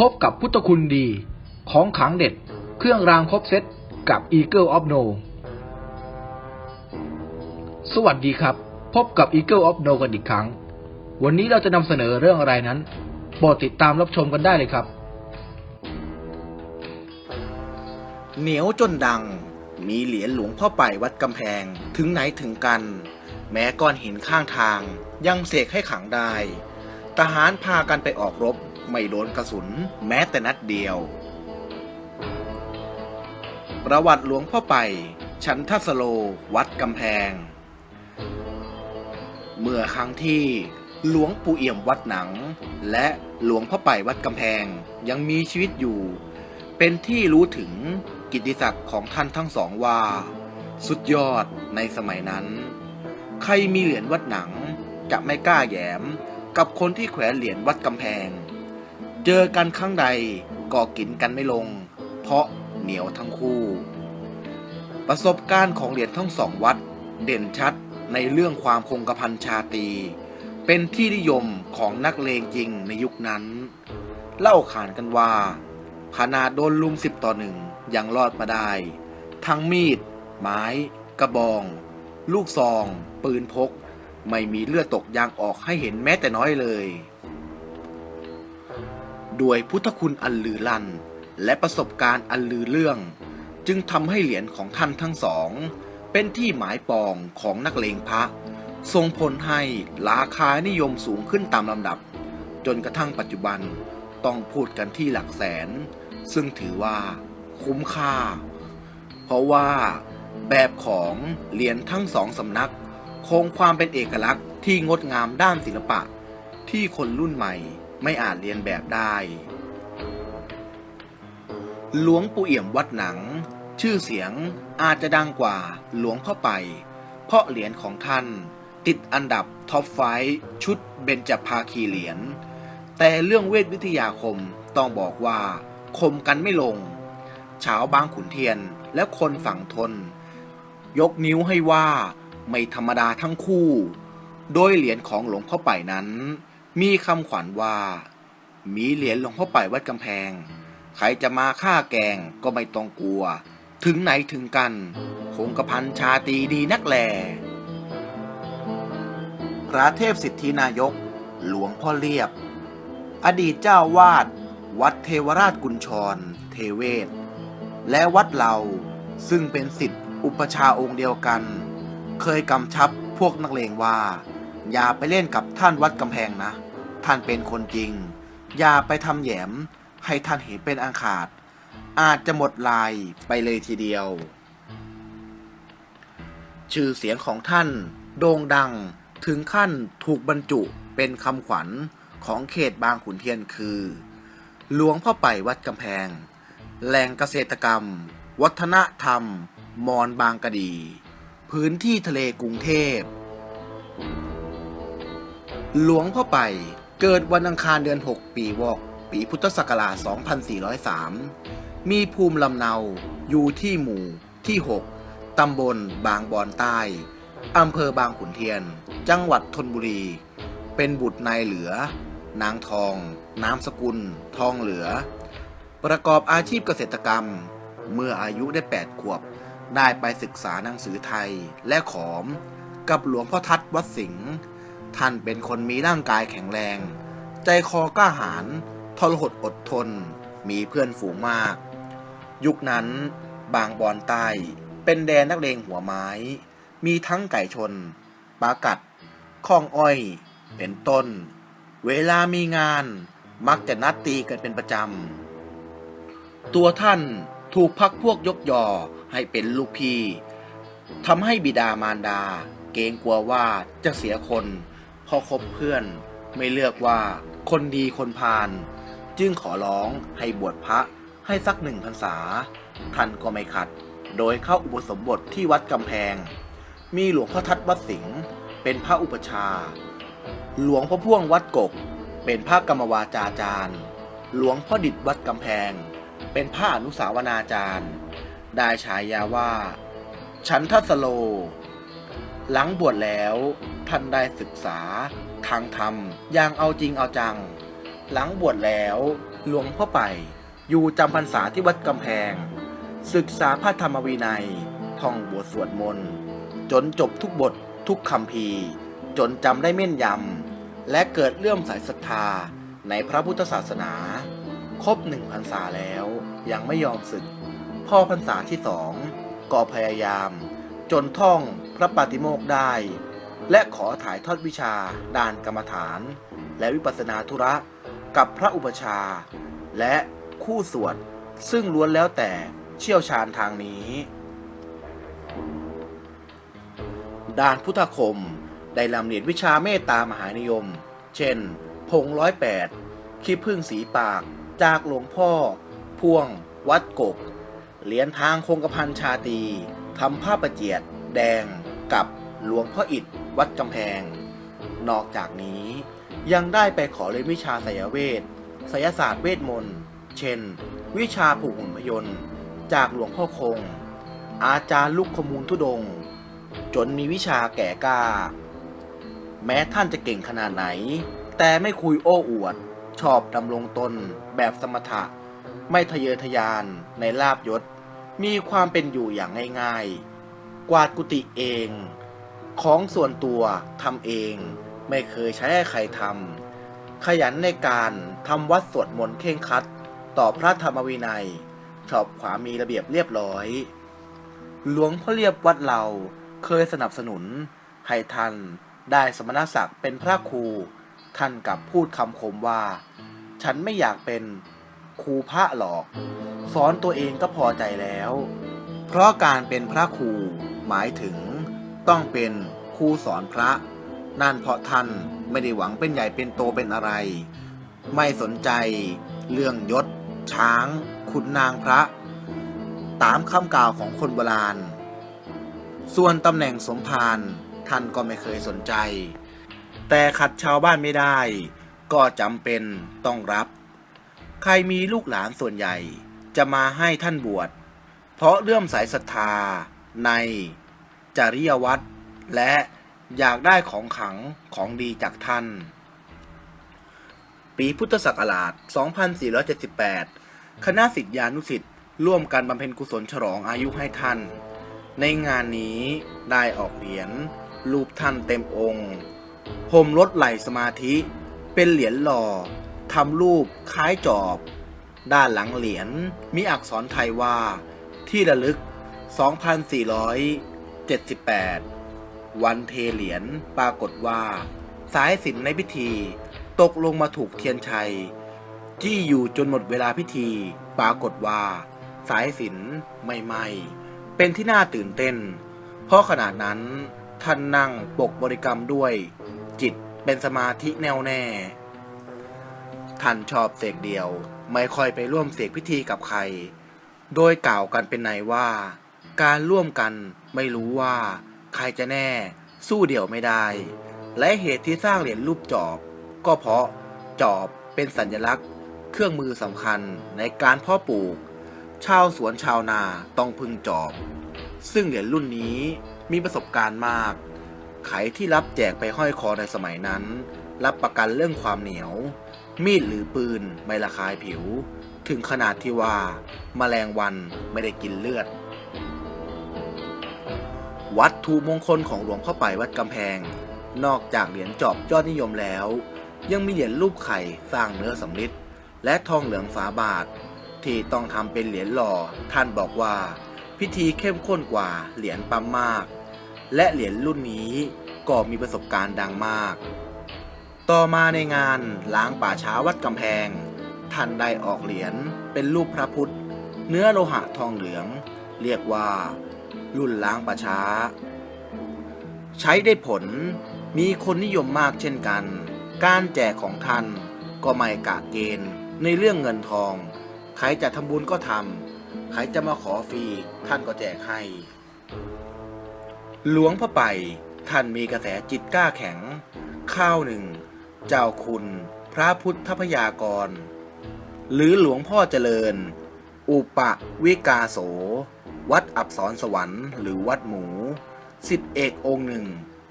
พบกับพุทธคุณดี ของขังเด็ด เครื่องรางครบเซตกับ Eagle of No สวัสดีครับ พบกับ Eagle of No กันอีกครั้ง วันนี้เราจะนำเสนอเรื่องอะไรนั้นโปรดติดตามรับชมกันได้เลยครับ เหนียวจนดัง มีเหรียญหลวงพ่อไปวัดกำแพงถึงไหนถึงกัน แม้ก้อนหินข้างทางยังเสกให้ขังได้ ทหารพากันไปออกรบ ไม่โดนกระสุนแม้แต่นัดเดียว ประวัติหลวงพ่อไป ชันทัสโล วัดกำแพง เมื่อครั้งที่หลวงปู่เอี่ยมวัดหนัง และหลวงพ่อไปวัดกำแพงยังมีชีวิตอยู่ เป็นที่รู้ถึงกิตติศักดิ์ของท่านทั้งสองว่า สุดยอดในสมัยนั้น ใครมีเหรียญวัดหนังจะไม่กล้าแยมกับคนที่แขวนเหรียญวัดกำแพง เจอกันครั้งใดก็กินกันไม่ลง เพราะเหนียวทั้งคู่ ประสบการณ์ของเหรียญทั้งสองวัด เด่นชัดในเรื่องความคงกระพันชาตี เป็นที่นิยมของนักเลงจริงในยุคนั้น เล่าขานกันว่า ขนาดโดนลุมสิบต่อหนึ่งยังรอดมาได้ ทั้งมีด ไม้ กระบอง ลูกซอง ปืนพก ไม่มีเลือดตกยางออกให้เห็นแม้แต่น้อยเลย ด้วยพุทธคุณอันลือลั่น และประสบการณ์อันลือเรื่อง จึงทำให้เหรียญของท่านทั้งสอง เป็นที่หมายปองของนักเลงพระส่งผลให้ราคานิยมสูงขึ้นตามลำดับ จนกระทั่งปัจจุบันต้องพูดกันที่หลักแสน ซึ่งถือว่าคุ้มค่า เพราะว่าแบบของเหรียญทั้งสองสำนัก คงความเป็นเอกลักษณ์ที่งดงามด้านศิลปะ ที่คนรุ่นใหม่ ไม่อาจเรียนแบบได้หลวงปู่เอี่ยมวัดหนัง ชื่อเสียงอาจจะดังกว่าหลวงพ่อไป เพราะเหรียญของท่าน ติดอันดับท็อปไฟว์ชุดเบญจภาคีเหรียญแต่เรื่องเวทวิทยาคมต้องบอกว่า คมกันไม่ลงชาวบางขุนเทียนและคนฝั่งทน ยกนิ้วให้ว่าไม่ธรรมดาทั้งคู่ โดยเหรียญของหลวงพ่อไปนั้น มีคำขวัญว่า มีเหรียญหลวงพ่อไปวัดกำแพง ใครจะมาฆ่าแกงก็ไม่ต้องกลัว ถึงไหนถึงกัน คงกระพันชาตีดีนักแลพระเทพสิทธินายก หลวงพ่อเรียบ อดีตเจ้าวาด วัดเทวราชกุญชร เทเวศ และวัดเราซึ่งเป็นสิทธิอุปชาองค์เดียวกัน เคยกำชับพวกนักเลงว่า อย่าไปเล่นกับท่านวัดกำแพงนะ ท่านเป็นคนจริง อย่าไปทำแหยมให้ท่านเห็นเป็นอังขาด อาจจะหมดลายไปเลยทีเดียว ชื่อเสียงของท่านโด่งดังถึงขั้นถูกบรรจุเป็นคำขวัญของเขตบางขุนเทียนคือ หลวงพ่อไปวัดกำแพง แหล่งเกษตรกรรม วัฒนธรรม มอนบางกะดี พื้นที่ทะเลกรุงเทพ หลวงพ่อไป เกิดวันอังคารเดือน 6 ปีวอก ปีพุทธศักราช 2403 มีภูมิลำเนาอยู่ที่หมู่ที่ 6 ตำบลบางบอนใต้ อำเภอบางขุนเทียน จังหวัดธนบุรี เป็นบุตรนายเหลือ นางทอง นามสกุล ทองเหลือ ประกอบอาชีพเกษตรกรรม เมื่ออายุได้ 8 ขวบ ได้ไปศึกษาหนังสือไทยและขอม กับหลวงพ่อทัดวัดสิงห์ ท่านเป็นคนมีร่างกายแข็งแรง ใจคอกล้าหาญทรหดอดทน มีเพื่อนฝูงมาก ยุคนั้นบางบอนใต้ เป็นแดนนักเลงหัวไม้ มีทั้งไก่ชนปลากัดข้องอ้อย เป็นต้น เวลามีงานมักจะนัดตีกันเป็นประจำ ตัวท่านถูกพักพวกยกยอให้เป็นลูกพี่ทำให้บิดามารดา เกรงกลัวว่าจะเสียคน พอคบเพื่อนไม่เลือกว่าคนดีคนพาลจึงขอร้องให้บวชพระให้สักหนึ่งพรรษา ท่านก็ไม่ขัด โดยเข้าอุปสมบทที่วัดกำแพง มีหลวงพ่อทัดวัดสิงห์เป็นพระอุปชา หลวงพ่อพ่วงวัดกก เป็นพระกรรมวาจาจารย์ หลวงพ่อดิดวัดกำแพง เป็นพระอนุสาวนาจารย์ ได้ฉายาว่า ชันทัสโล หลังบวชแล้ว ท่านได้ศึกษา ทางธรรมอย่างเอาจริงเอาจัง หลังบวชแล้วหลวงพ่อไป อยู่จำพรรษาที่วัดกำแพง ศึกษาพระธรรมวินัย ท่องบทสวดมนต์จนจบทุกบททุกคำพีจนจำได้เม่นยำ และเกิดเลื่อมสายศรัทธาในพระพุทธศาสนา ครบหนึ่งพรรษาแล้วยังไม่ยอมศึก พ่อพรรษาที่สองก็พยายาม จนท่องพระปาติโมกได้ และขอถ่ายทอดวิชาด้านกรรมฐาน และวิปัสสนาธุระกับพระอุปชา และคู่สวด ซึ่งล้วนแล้วแต่เชี่ยวชาญทางนี้ด้านพุทธคม ได้ลำเรียนวิชาเมตตามหานิยม เช่น พงร้อยแปดขี้พึ่งสีปาก จากหลวงพ่อ พ่วง วัดกก เหรียญทางคงกระพันชาตีทำผ้าประเจียด แดงกับหลวงพ่ออิฐ วัดกำแพง นอกจากนี้ยังได้ไปขอเรียนวิชาไสยเวทไสยศาสตร์เวทมนต์ เช่น วิชาผูกหุ่นพยนต์ จากหลวงพ่อคง อาจารย์ลูกขมูลทุดง จนมีวิชาแก่กล้า แม้ท่านจะเก่งขนาดไหน แต่ไม่คุยโอ้อวด ชอบดำรงตนแบบสมถะ ไม่ทะเยอทะยานในลาบยศ มีความเป็นอยู่อย่างง่ายๆ กวาดกุฏิเอง ของส่วนตัวทำเองไม่เคยใช้ให้ใครทำขยันในการทำวัดสวดมนต์เข่งคัด ต่อพระธรรมวินัย ชอบความีระเบียบเรียบร้อย หลวงพ่อเรียบวัดเราเคยสนับสนุน ให้ท่านได้สมณศักดิ์เป็นพระครู ท่านกับพูดคำคมว่า ฉันไม่อยากเป็นครูพระหรอก สอนตัวเองก็พอใจแล้ว เพราะการเป็นพระครูหมายถึง ต้องเป็นครูสอนพระ นั่นเพราะท่านไม่ได้หวังเป็นใหญ่เป็นโตเป็นอะไร ไม่สนใจ เรื่องยศ ช้างขุนนางพระ ตามคำกล่าวของคนโบราณ ส่วนตำแหน่งสมภารท่านก็ไม่เคยสนใจ แต่ขัดชาวบ้านไม่ได้ ก็จำเป็นต้องรับ ใครมีลูกหลานส่วนใหญ่จะมาให้ท่านบวช เพราะเลื่อมสายศรัทธาใน จริยวัตรและอยากได้ของขังของดีจากท่าน ปีพุทธศักราช 2478 คณะสิทธิานุสิทธิ์ร่วมกันบำเพ็ญกุศลฉลองอายุให้ท่าน ในงานนี้ได้ออกเหรียญรูปท่านเต็มองค์ห่มรถไหลสมาธิ เป็นเหรียญหล่อทำรูปคล้ายจอบ ด้านหลังเหรียญมีอักษรไทยว่า ที่ระลึก 2,400 78 วันเทเหรียญปรากฏว่า สายสินในพิธี ตกลงมาถูกเทียนชัยที่อยู่จนหมดเวลาพิธี ปรากฏว่า สายสินไม่ไหมเป็นที่น่าตื่นเต้น เพราะขณะนั้น ท่านนั่งปกบริกรรมด้วย จิตเป็นสมาธิแน่วแน่ ท่านชอบเสกเดียว ไม่ค่อยไปร่วมเสกพิธีกับใคร โดยกล่าวกันเป็นในว่า การร่วมกันไม่รู้ว่าใครจะแน่สู้เดี่ยวไม่ได้ และเหตุที่สร้างเหรียญรูปจอบ ก็เพราะจอบเป็นสัญลักษณ์ เครื่องมือสำคัญในการเพาะปลูก ชาวสวนชาวนาต้องพึ่งจอบ ซึ่งเหรียญรุ่นนี้มีประสบการณ์มาก ไขที่รับแจกไปห้อยคอในสมัยนั้น รับประกันเรื่องความเหนียว มีดหรือปืนไม่ระคายผิว ถึงขนาดที่ว่าแมลงวันไม่ได้กินเลือด วัตถุมงคลของหลวงพ่อไปวัดกำแพง นอกจากเหรียญจอบยอดนิยมแล้ว ยังมีเหรียญรูปไข่สร้างเนื้อสำริดและทองเหลืองฝาบาท ที่ต้องทำเป็นเหรียญหล่อท่านบอกว่า พิธีเข้มข้นกว่าเหรียญปั๊มมาก และเหรียญรุ่นนี้ก็มีประสบการณ์ดังมาก ต่อมาในงานล้างป่าช้าวัดกำแพง ท่านได้ออกเหรียญเป็นรูปพระพุทธ เนื้อโลหะทองเหลือง เรียกว่า รุ่นล้างป่าช้าใช้ได้ผลมีคนนิยมมากเช่นกัน การแจกของท่านก็ไม่กะเกณฑ์ในเรื่องเงินทอง ใครจะทำบุญก็ทำใครจะมาขอฟรีท่านก็แจกให้ หลวงพ่อไปท่านมีกระแสจิตกล้าแข็ง ข้าวหนึ่ง เจ้าคุณพระพุทธพยากร หรือหลวงพ่อเจริญ อุปวิกาโส วัดอับสรสวรรค์หรือวัดหมู สิทธิเอกองค์หนึ่ง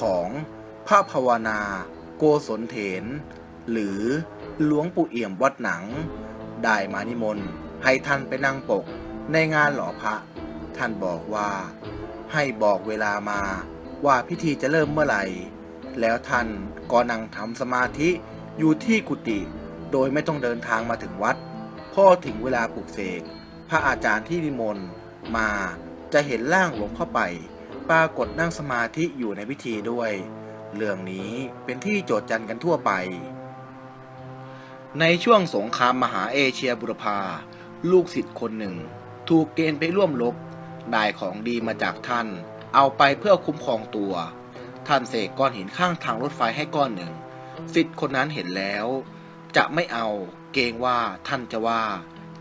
ของพระภาวนา โกศลเถน หรือหลวงปู่เอี่ยมวัดหนัง ได้มานิมนต์ให้ท่านไปนั่งปกในงานหล่อพระ ท่านบอกว่า ให้บอกเวลามาว่าพิธีจะเริ่มเมื่อไหร่ แล้วท่านก็นั่งทำสมาธิอยู่ที่กุฏิโดยไม่ต้องเดินทางมาถึงวัด พอถึงเวลาปลุกเสกพระอาจารย์ที่นิมนต์ มาจะเห็นร่างหลวงพ่อไป ปรากฏนั่งสมาธิอยู่ในพิธีด้วย เรื่องนี้เป็นที่โจทย์จันกันทั่วไป ในช่วงสงครามมหาเอเชียบุรพา ลูกศิษย์คนหนึ่ง ถูกเกณฑ์ไปร่วมรบได้ของดีมาจากท่าน เอาไปเพื่อคุ้มครองตัว ท่านเสกก้อนหินข้างทางรถไฟให้ก้อนหนึ่งศิษย์คนนั้นเห็นแล้ว จะไม่เอาเกรงว่าท่านจะว่า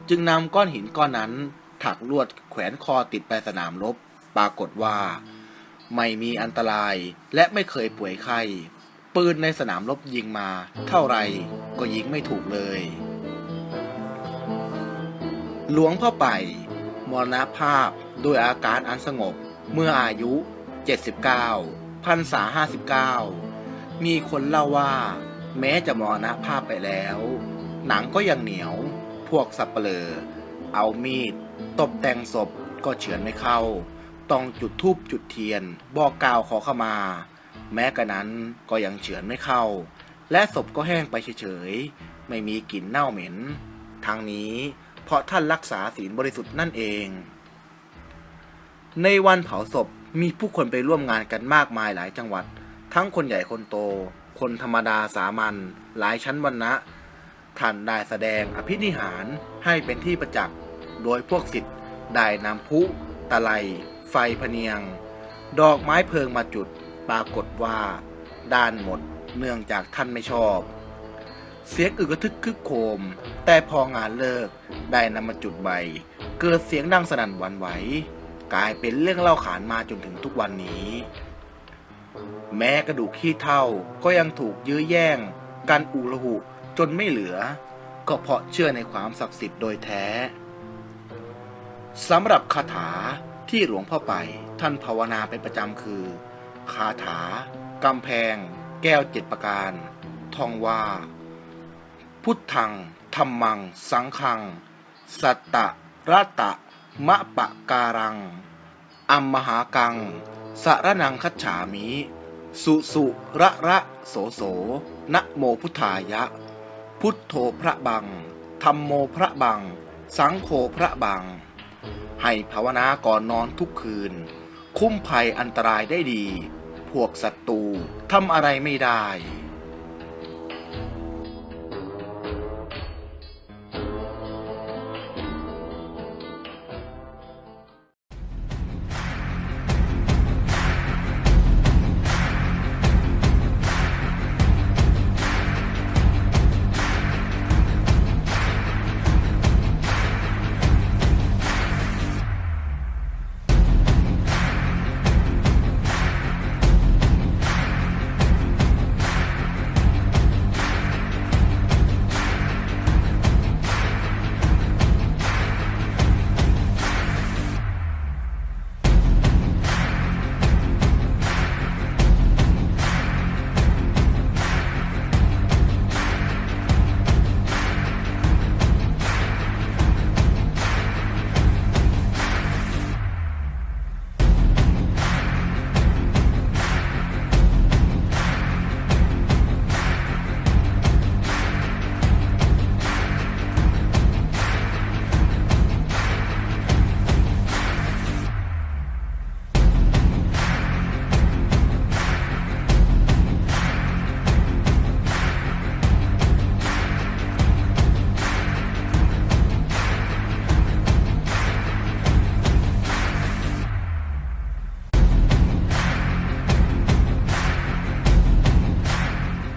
จึงนำก้อนหินก้อนนั้น ถักลวดแขวนคอติดไปสนามรบ ปรากฏว่า ไม่มีอันตรายและไม่เคยป่วยไข้ปืนในสนามรบยิงมา เท่าไรก็ยิงไม่ถูกเลย หลวงพ่อไป มรณภาพโดยอาการอันสงบเมื่ออายุ 79พันษา 59 มีคนเล่าว่า แม้จะมรณภาพไปแล้ว หนังก็ยังเหนียว พวกสับเปลอเอามีด ตบแต่งศพก็เฉือนไม่เข้า ต้องจุดธูปจุดเทียน บอกกล่าวขอขมา แม้กระนั้นก็ยังเฉือนไม่เข้า และศพก็แห้งไปเฉยๆ ไม่มีกลิ่นเน่าเหม็น ทางนี้เพราะท่านรักษาศีลบริสุทธิ์นั่นเอง ในวันเผาศพมีผู้คนไปร่วมงานกันมากมายหลายจังหวัด ทั้งคนใหญ่คนโต คนธรรมดาสามัญหลายชั้นวรรณะท่านได้แสดงอภินิหารให้เป็นที่ประจักษ์ โดยพวกศิษย์ได้นำพุตะไลไฟพเนียง ดอกไม้เพลิงมาจุดปรากฏว่า ด้านหมดเนื่องจากท่านไม่ชอบ เสียงอึกกระทึกคึกโคม แต่พองานเลิกได้นำมาจุดใบ เกิดเสียงดังสนั่นหวันไหว กลายเป็นเรื่องเล่าขานมาจนถึงทุกวันนี้ แม้กระดูกขี้เท่าก็ยังถูกยื้อแย่ง กันอูระหุจนไม่เหลือ ก็เพราะเชื่อในความศักดิ์สิทธิ์โดยแท้ สำหรับคาถาที่หลวงพ่อไปท่านภาวนาเป็นประจำคือ คาถากำแพง แก้วเจ็ดประการท่องว่า พุทธังธรรมัง สังฆัง สัตตะรัตตะ มะปะการัง อัมมหากังสารนังคัจฉามิ สุสุระระโสโส นะโมพุทธายะ พุทโธพระบังธรรมโมพระบัง สังโฆพระบัง ให้ภาวนาก่อนนอนทุกคืน คุ้มภัยอันตรายได้ดี พวกศัตรูทำอะไรไม่ได้